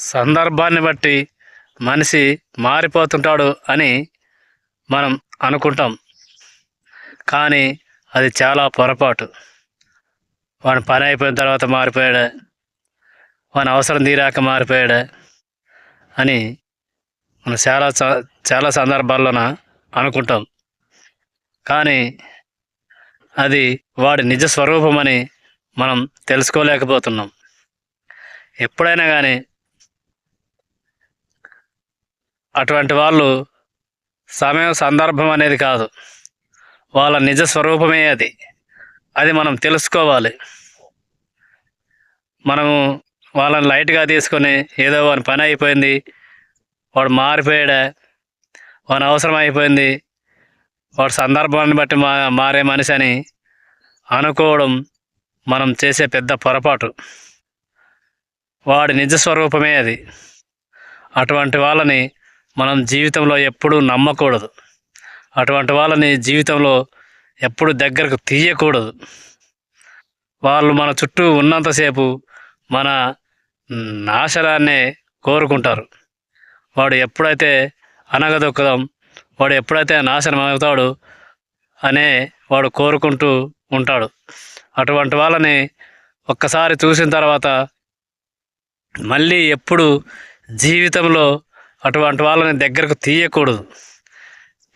సందర్భాన్ని బట్టి మనిషి మారిపోతుంటాడు అని మనం అనుకుంటాం. కానీ అది చాలా పొరపాటు. వాడి పని అయిపోయిన తర్వాత మారిపోయాడా. వాని అవసరం తీరాక మారిపోయాడా అని మనం చాలా చాలా సందర్భాల్లోన అనుకుంటాం. కానీ అది వాడి నిజ స్వరూపమని మనం తెలుసుకోలేకపోతున్నాం. ఎప్పుడైనా కానీ అటువంటి వాళ్ళు సమయం సందర్భం అనేది కాదు. వాళ్ళ నిజ స్వరూపమే అది. అది మనం తెలుసుకోవాలి. మనము వాళ్ళని లైట్గా తీసుకొని ఏదో వాని పని అయిపోయింది వాడు మారిపోయాడా వాని అవసరం అయిపోయింది వాడు సందర్భాన్ని బట్టి మా మారే మనిషి అని అనుకోవడం మనం చేసే పెద్ద పొరపాటు. వాడి నిజ స్వరూపమే అది. అటువంటి వాళ్ళని మనం జీవితంలో ఎప్పుడూ నమ్మకూడదు. అటువంటి వాళ్ళని జీవితంలో ఎప్పుడు దగ్గరకు తీయకూడదు. వాళ్ళు మన చుట్టూ ఉన్నంతసేపు మన నాశనాన్నే కోరుకుంటారు. వాడు ఎప్పుడైతే అనగదొక్కదాం వాడు ఎప్పుడైతే నాశనం అవుతాడు అనే వాడు కోరుకుంటూ ఉంటాడు. అటువంటి వాళ్ళని ఒక్కసారి చూసిన తర్వాత మళ్ళీ ఎప్పుడు జీవితంలో అటువంటి వాళ్ళని దగ్గరకు తీయకూడదు.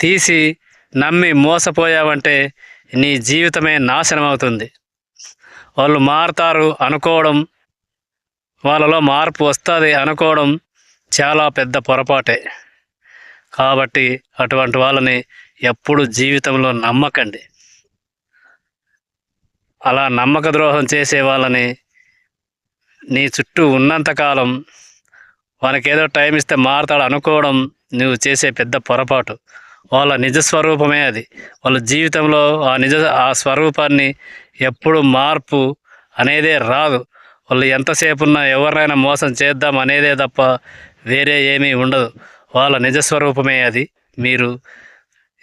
తీసి నమ్మి మోసపోయావంటే నీ జీవితమే నాశనం అవుతుంది వాళ్ళు మారుతారు అనుకోవడం వాళ్ళలో మార్పు వస్తుంది అనుకోవడం చాలా పెద్ద పొరపాటే. కాబట్టి అటువంటి వాళ్ళని ఎప్పుడు జీవితంలో నమ్మకండి. అలా నమ్మక ద్రోహం చేసే వాళ్ళని నీ చుట్టూ ఉన్నంతకాలం వానికేదో టైం ఇస్తే మారుతాడు అనుకోవడం నువ్వు చేసే పెద్ద పొరపాటు. వాళ్ళ నిజ స్వరూపమే అది. వాళ్ళ జీవితంలో ఆ నిజ ఆ స్వరూపాన్ని ఎప్పుడు మార్పు అనేదే రాదు. వాళ్ళు ఎంతసేపు ఉన్నా ఎవరినైనా మోసం చేద్దాం అనేదే తప్ప వేరే ఏమీ ఉండదు. వాళ్ళ నిజ స్వరూపమే అది. మీరు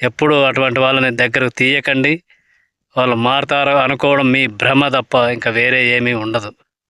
ఎప్పుడు అటువంటి వాళ్ళని దగ్గరకు తీయకండి. వాళ్ళు మారుతారు అనుకోవడం మీ భ్రమ తప్ప ఇంకా వేరే ఏమీ ఉండదు.